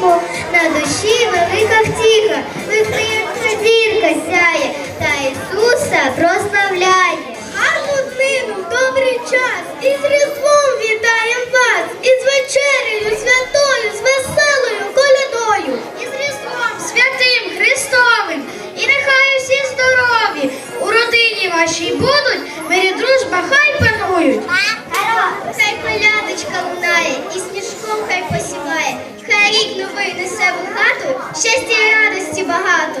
сонечку, на душі велика втіха, вихринка зірка сяє, та Ісуса прославляє. Гарну днину, добрий час, і з Різдвом вітаєм вас, і з вечерею святою, з веселою колядою, і з Різдвом святим Христовим, і нехай усі здорові, у родині вашій будуть, щастя і радості багато.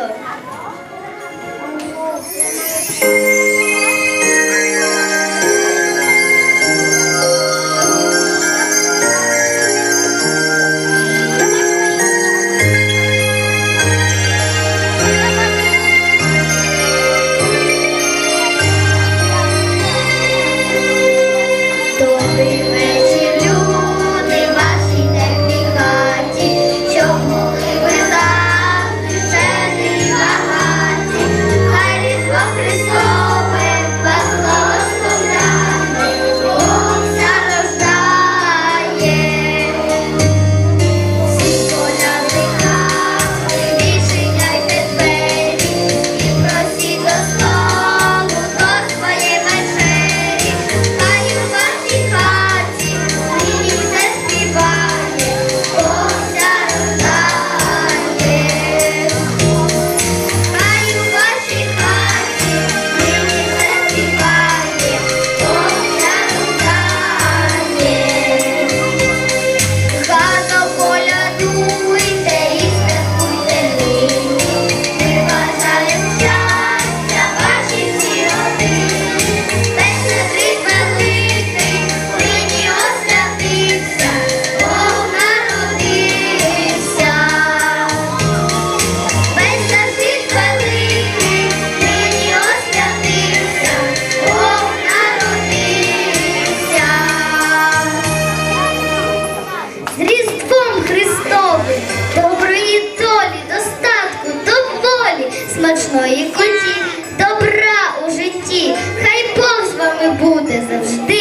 Куті, добра у житті. Хай Бог з вами буде завжди